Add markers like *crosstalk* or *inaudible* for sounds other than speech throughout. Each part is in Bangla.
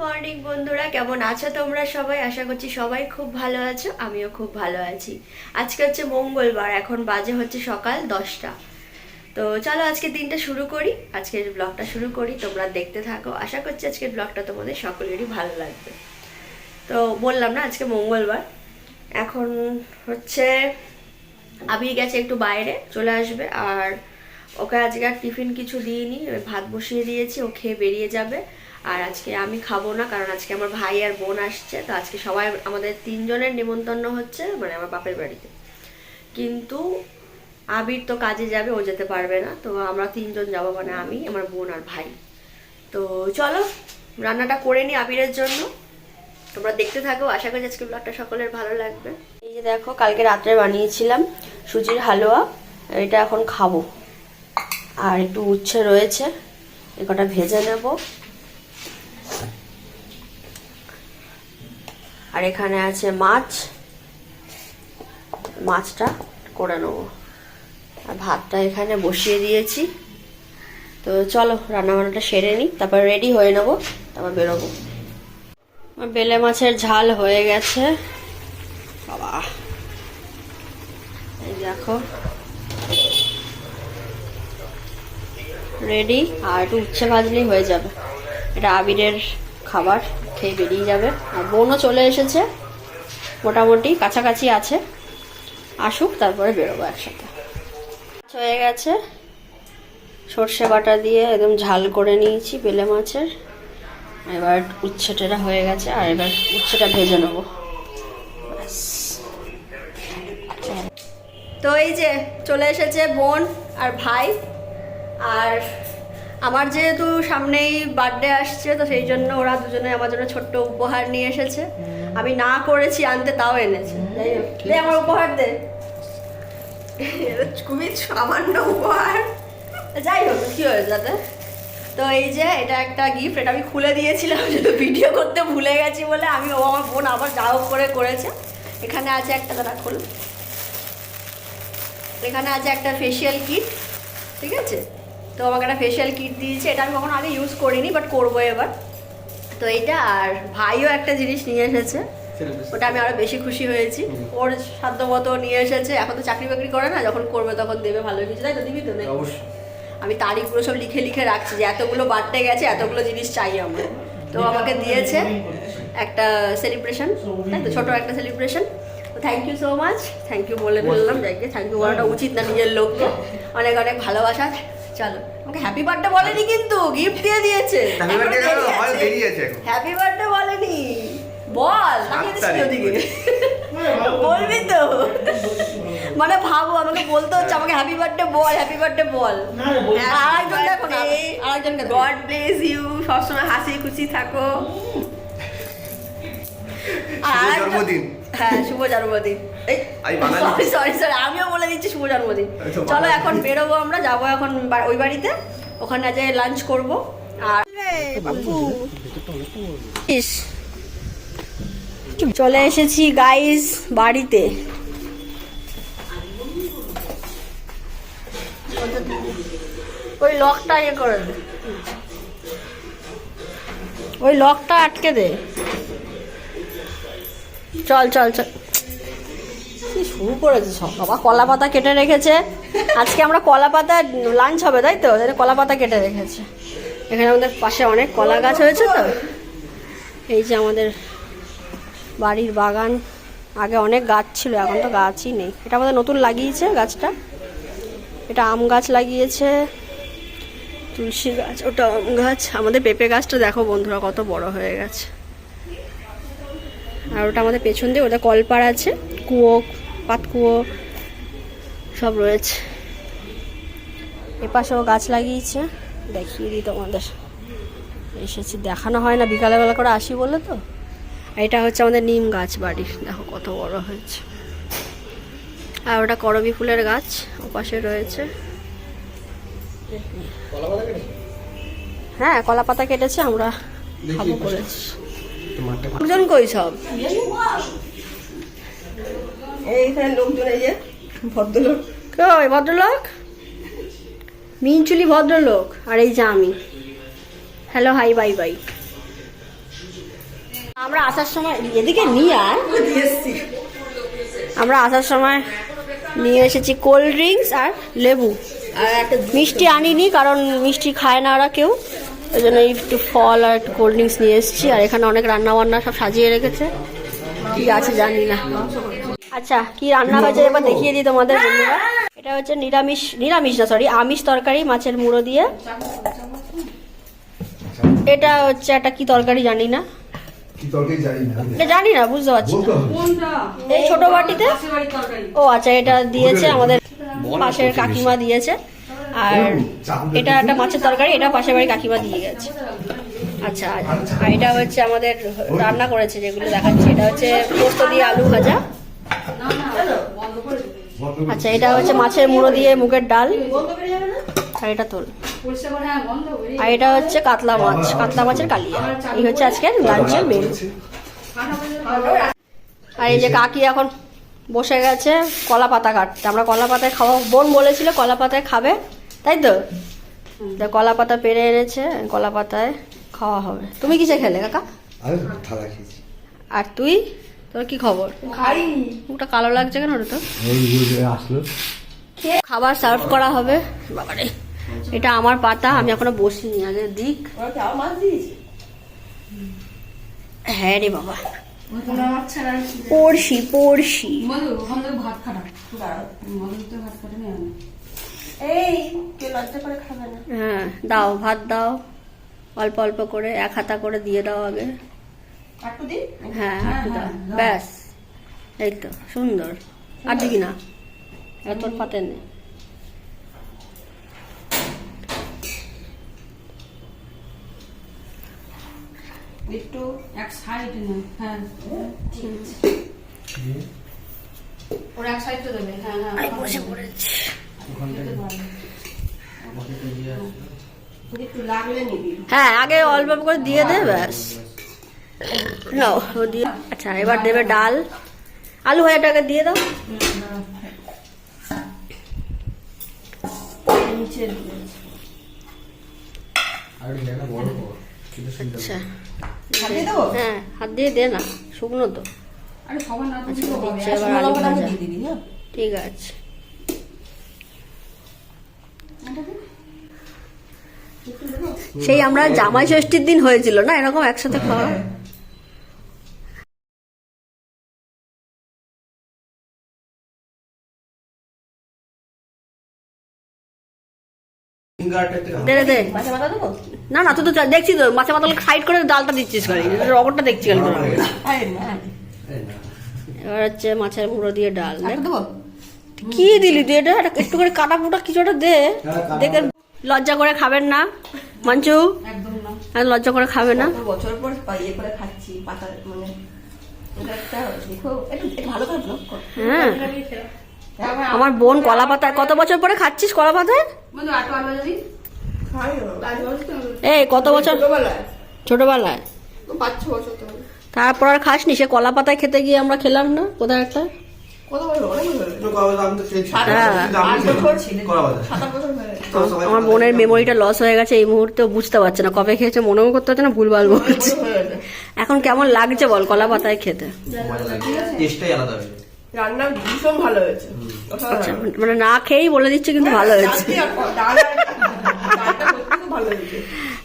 মর্নিং বন্ধুরা। কেমন আছো তোমরা সবাই? আশা করছি সবাই খুব ভালো আছো, আমিও খুব ভালো আছি। আজকে হচ্ছে মঙ্গলবার, এখন বাজে হচ্ছে সকাল দশটা। তো চলো আজকে দিনটা শুরু করি। আজকের ব্লগটা শুরু করি, তোমরা দেখতে থাকো। আশা করছি আজকের ব্লগটা তোমাদের সকলেরই ভালো লাগবে। তো বললাম না, আজকে মঙ্গলবার। এখন হচ্ছে আবি গেছে একটু বাইরে, চলে আসবে। আর ওকে আজকে আর টিফিন কিছু দিইনি ভাত বসিয়ে দিয়েছি, ও খেয়ে বেরিয়ে যাবে। আর আজকে আমি খাব না, কারণ আজকে আমার ভাই আর বোন আসছে, তো আজকে সবাই আমাদের তিনজনের নিমন্ত্রণ হচ্ছে মানে আমার বাপের বাড়িতে। কিন্তু আবির তো কাজে যাবে, ও যেতে পারবে না, তো আমরা তিনজন যাব মানে আমি, আমার বোন আর ভাই। তো চলো, রান্নাটা করে নিই আবিরের জন্য। তোমরা দেখতে থাকো, আশা করি আজকে ব্লগটা সকলের ভালো লাগবে। এই যে দেখো, কালকে রাত্রে বানিয়েছিলাম সুজির হালুয়া, এটা এখন খাব। আর একটু উচ্ছে রয়েছে, এ কটা ভেজে নেব। আর এখানে আছে মাছ। মাছটা করে নেব। আর ভাতটা এখানে বসিয়ে দিয়েছি। তো চলো, রান্নাবান্নাটা সেরে নিই, তারপর রেডি হয়ে নেব, তারপর বেরোবো। বেলে মাছের ঝাল হয়ে গেছে। বাবা, এই দেখো। রেডি আর একটু উচ্ছে ভাজলেই হয়ে যাবে। এটা আবিরের খাবার। খেয়ে বেরিয়ে যাবে। আর বোনও চলে এসেছে। মোটামুটি কাছাকাছি আছে। আসুক, তারপরে বেরোবো একসাথে। হয়ে গেছে। সর্ষে বাটা দিয়ে একদম ঝাল করে নিয়েছি বেলে মাছের। এবার উচ্ছেটা হয়ে গেছে। আর এবার উচ্ছেটা ভেজে নেব। তো এই যে চলে এসেছে বোন আর ভাই। আর আমার যেহেতু সামনেই বার্থডে আসছে তো সেই জন্য ওরা দুজনে আমার জন্য ছোট্ট উপহার নিয়ে এসেছে। আমি না করেছি আনতে তাও এনেছে। দে আমার উপহার দে। *laughs* খুবই সামান্য উপহার। যাই হোক কি হয়েছে তাতে তো এই যে এটা একটা গিফট এটা আমি খুলে দিয়েছিলাম কিন্তু ভিডিও করতে ভুলে গেছি বলে আমি ও আমার বোন আবার যা হোক করে করেছে। এখানে আছে একটা দাদা খুল। এখানে আছে একটা ফেসিয়াল কিট ঠিক আছে? তো আমাকে একটা ফেসিয়াল কিট দিয়েছে এটা আমি কখনো আগে ইউজ করিনি বাট করব এবার। তো এইটা আর ভাইও একটা জিনিস নিয়ে এসেছে ওটা আমি আরও বেশি খুশি হয়েছি। ওর সাধ্য মতো নিয়ে এসেছে এখন তো চাকরি বাকরি করে না যখন করবে তখন দেবে ভালো কিছু। তাই তো দিবি তো নাকি? আমি তারিখগুলো সব লিখে লিখে রাখছি যে এতগুলো বার্থডে গেছে এতগুলো জিনিস চাই আমার। তো আমাকে দিয়েছে একটা সেলিব্রেশন তাই তো ছোটো একটা সেলিব্রেশন তো thank you so much thank you বলে বললাম যাকে থ্যাংক ইউ বলাটা উচিত না নিজের লোককে। অনেক অনেক ভালোবাসা। চলো আমাকে হ্যাপি বার্থডে বলেনি কিন্তু গিফট দিয়ে দিয়েছে। Happy birthday কেন? আমার দেরি হ্যাপি বার্থডে বলেনি। বল তাকিয়ে দিস ওদিকে? বলবি তো। মানে ভাবো আমাকে বলতে হচ্ছে আমাকে হ্যাপি বার্থডে বল হ্যাপি বার্থডে বল। আর আরেকজন দেখো না আরেকজন গড ব্লেস ইউ সবসময় হাসি খুশি থাকো। আর জন্মদিন। হ্যাঁ শুভ জন্মদিন। এই সরি সরি সরি আমিও বলে দিচ্ছি শুভ জন্মদিন। চলো এখন বেরোবো আমরা যাব এখন ওই বাড়িতে। ওখানে যে লাঞ্চ করব। আর চলে এসেছি গাইস বাড়িতে। ওই লকটা ইয়ে করে দে। ওই লকটা আটকে দে। চল চল চল। কি শুরু করেছে সব? বাবা কলা পাতা কেটে রেখেছে। আজকে আমরা কলা পাতা লাঞ্চ হবে, তাই তো? কলা পাতা কেটে রেখেছে। এখানে আমাদের পাশে অনেক কলা গাছ হয়েছে তো। এই যে আমাদের বাড়ির বাগান। আগে অনেক গাছ ছিল, এখন তো গাছই নেই। এটা আমাদের নতুন লাগিয়েছে গাছটা। এটা আম গাছ লাগিয়েছে। তুলসী গাছ, ওটা আম গাছ। আমাদের পেঁপে গাছটা দেখো বন্ধুরা, কত বড় হয়ে গেছে। আর ওটা আমাদের পেছন দিয়ে ওটা কলপার আছে কুয়ো পাতকুয়ো সব রয়েছে। এপাশেও গাছ লাগিয়েছে দেখিয়ে দিই তোমাদের। এসেছি দেখানো হয় না বিকালবেলা করে আসি বলে তো। এটা হচ্ছে আমাদের নিম গাছ বাড়ি দেখো কত বড় হয়েছে। আর ওটা করবি ফুলের গাছ ওপাশে রয়েছে। হ্যাঁ কলা পাতা কেটেছে আমরা খাব করেছি। লোকজন কই সব? এইখানে লোকজন এই যে ভদ্রলোক। কই ভদ্রলোক? মিনচুলি ভদ্রলোক আর এই যে আমি। Hello hi bye bye. আমরা আসার সময় এদিকে নিয়ে আয়। আমরা আসার সময় নিয়ে এসেছি কোল্ড ড্রিঙ্কস আর লেবু। আর একটা মিষ্টি আনিনি কারণ মিষ্টি খায় না ওরা কেউ। ওই জন্য একটু ফল আর একটু কোল্ড ড্রিঙ্কস নিয়ে এসেছি। আর এখানে অনেক রান্না বান্না সব সাজিয়ে রেখেছে। কি আছে জানি না। আচ্ছা কি রান্না হয়েছে এবার দেখিয়ে দিই তোমাদের বন্ধুরা। এটা হচ্ছে নিরামিষ নিরামিষ না সরি আমিষ তরকারি মাছের মুড়ো দিয়ে। এটা হচ্ছে একটা কি তরকারি জানি না। কি জানি না। এটা জানি না বুঝতে পারছি না। এই ছোট বাটিতে? ও আচ্ছা এটা দিয়েছে আমাদের পাশের কাকিমা দিয়েছে। আর এটা একটা মাছের তরকারি এটা পাশের বাড়ি কাকিমা দিয়ে গেছে। আচ্ছা আর এটা হচ্ছে আমাদের রান্না করেছে যেগুলো দেখাচ্ছি। এটা হচ্ছে পোস্ত দিয়ে আলু ভাজা। আচ্ছা এটা হচ্ছে মাছের মুড়ো দিয়ে মুগের ডাল। আর এটা তোল। আর এটা হচ্ছে কাতলা মাছ কাতলা মাছের কালিয়া। এই হচ্ছে আজকে লাঞ্চের মেনু আর এই যে কাকি এখন বসে গেছে কলা পাতা কাটতে। আমরা কলা পাতায় খাওয়া বোন বলেছিল কলা পাতায় খাবে। তাই তো? তা কলা পাতা পেরে এনেছে কলা পাতায় খাওয়া হবে। তুমি কিসে খেলে কাকা? আরে থালা খেয়েছি। আর তুই? তোর কি খবর? মুখটা কালো লাগছে কেন ওটা তো আসলো। খাবার সার্ভ করা হবে। বাবারে এটা আমার পাতা আমি এখনও বসিনি। আগে দিক। হ্যাঁ রে বাবা। পড়শি পড়শি। এই লজ্জা করে খাবে না। হ্যাঁ দাও ভাত দাও। অল্প অল্প করে এক হাতা করে দিয়ে দাও আগে। একটু হ্যাঁ একটু দাও। ব্যাস। এই তো সুন্দর। আর দিবি না। এত পাতে নেই একটু এক সাইড না হ্যাঁ। ওর এক সাইড তো দেবে হ্যাঁ হ্যাঁ। বসে পড়েছি। হ্যাঁ আগে অল্প অল্প করে দিয়ে দে ব্যাস। নাও দিয়ে আচ্ছা এবার দেবে ডাল। আলু ভাজাটাকে দিয়ে দাও। আচ্ছা। হ্যাঁ হাত দিয়ে দে না শুকনো তো। আচ্ছা এবার আলু ভাজা। হ্যাঁ? ঠিক আছে। সেই আমরা জামাই ষষ্ঠীর দিন হয়েছিল না? এরকম একসাথে খাওয়া? দে দে দে। মাছে মাথা দেবো? না না তুই তো দেখছি তো মাছে মাথা সাইড করে ডালটা দিচ্ছিস খালি। রবরটা দেখছি খালি তোর। আরে এবার হচ্ছে মাছের মুড়ো দিয়ে ডাল। কি দিলি তুই? এটা একটা একটু করে কাটা ফুটা কিছু একটা দে। দেখে লজ্জা করে খাবেন না? মঞ্চু একদম আর লজ্জা করে খাবে না? বছর পর ইয়ে করে খাচ্ছি পাতা মানে কর হ্যাঁ। আমার বোন কলা পাতায় কত বছর পরে খাচ্ছিস কলা না এই কত বছর? ছোটবেলায়। ছোটবেলায়? পাঁচ ছ বছর তো। তারপর আর খাসনি? সে কলা পাতায় খেতে গিয়ে আমরা খেলাম না? কোথায় একটা? হয়ে। হ্যাঁ। হয়ে আমার বোনের মেমোরিটা লস হয়ে গেছে এই মুহূর্তে বুঝতে পারছে না কবে খেয়েছে মনেও করতে পারছে না ভুলভাল বলছে। হয়ে এখন কেমন লাগছে বল কলা পাতায় খেতে? মজা লাগে। টেস্টটাই আলাদা হয়ে যায়। রান্না ভীষণ ভালো হয়েছে। আচ্ছা মানে না খেয়েই বলে দিচ্ছে কিন্তু ভালো হয়েছে। খুব ভালো হয়েছে।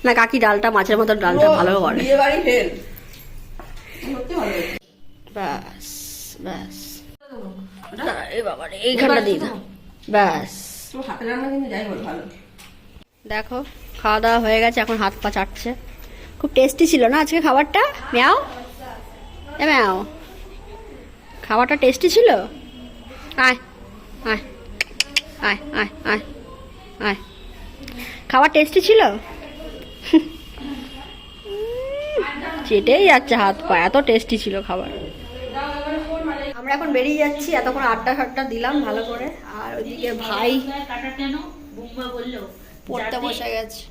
না কাকি ডালটা মাছের মতো ডালটা ভালো করে। ব্যাস ব্যাস। বাবা রে, দিয়ে দাও ব্যাস। তোমার হাতের রান্না কিন্তু যাই বল ভালো। দেখো খাওয়া দাওয়া হয়ে গেছে এখন হাত পা চাটছে। খুব টেস্টি ছিল না আজকে খাবারটা? ম্যাও? এ ম্যাও। খাবারটা টেস্টি ছিল? আয় আয় আয় আয় আয় আয়। খাবার টেস্টি ছিল? চেটেই যাচ্ছে হাত পা এত টেস্টি ছিল খাবার। আমরা এখন বেরিয়ে যাচ্ছি এতক্ষণ আড্ডা ফাড্ডা দিলাম ভালো করে। আর ওইদিকে ভাই পড়তে বসে গেছে।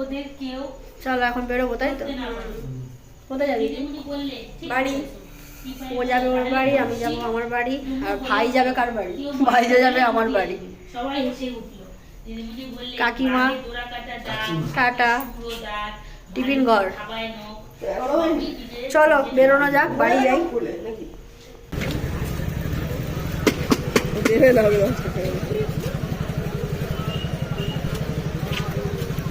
ওদের কেউ চলো এখন বেরোবো তাই তো? কোথায় যাবি? বাড়ি। ও যাবে ওর বাড়ি আমি যাব আমার বাড়ি। আর ভাই যাবে কার বাড়ি? ভাইজা যাবে আমার বাড়ি। সবাই হেসে উঠল। কাকিমা, কাটা টাটা টিফিন ঘর। চলো, বেরোনো যাক, বাড়ি যাই।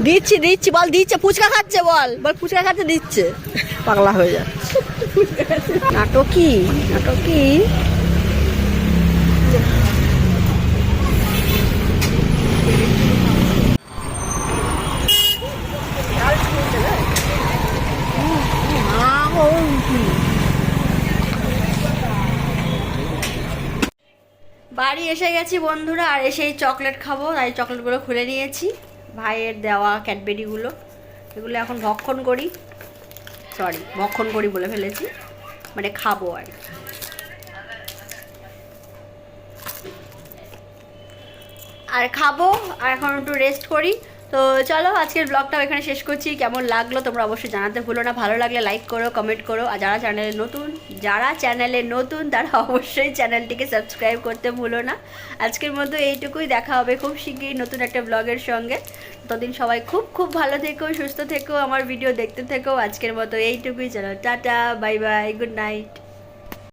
দিচ্ছি দিচ্ছি, বল, দিচ্ছে, ফুচকা খাচ্ছে, বল। বল, ফুচকা খাচ্ছে, দিচ্ছে। পাগলা হয়ে যাচ্ছে নাটকি নাটকি। বাড়ি এসে গেছি বন্ধুরা, আর এসেই চকলেট খাব। তাই চকলেটগুলো খুলে নিয়েছি। ভাইয়ের দেওয়া ক্যাডবেরিগুলো, এগুলো এখন ভক্ষণ করি। সরি ভক্ষণ করি বলে ফেলেছি। মানে খাব আর কি। আর খাব, আর এখন একটু রেস্ট করি। তো চলো আজকের ব্লগটাও এখানে শেষ করছি। কেমন লাগল তোমরা অবশ্যই জানাতে ভুলো না। ভালো লাগলে লাইক করো কমেন্ট করো। আর যারা চ্যানেলে নতুন, যারা চ্যানেলে নতুন, তারা *laughs* অবশ্যই চ্যানেলটিকে সাবস্ক্রাইব করতে ভুলো না। আজকের মতো এইটুকুই। দেখা হবে খুব শিগগিরই নতুন একটা ব্লগের সঙ্গে। ততদিন সবাই খুব খুব ভালো থেকো, সুস্থ থেকো, আমার ভিডিও দেখতে থেকো। আজকের মতো এইটুকুই। চলো, tata bye bye good night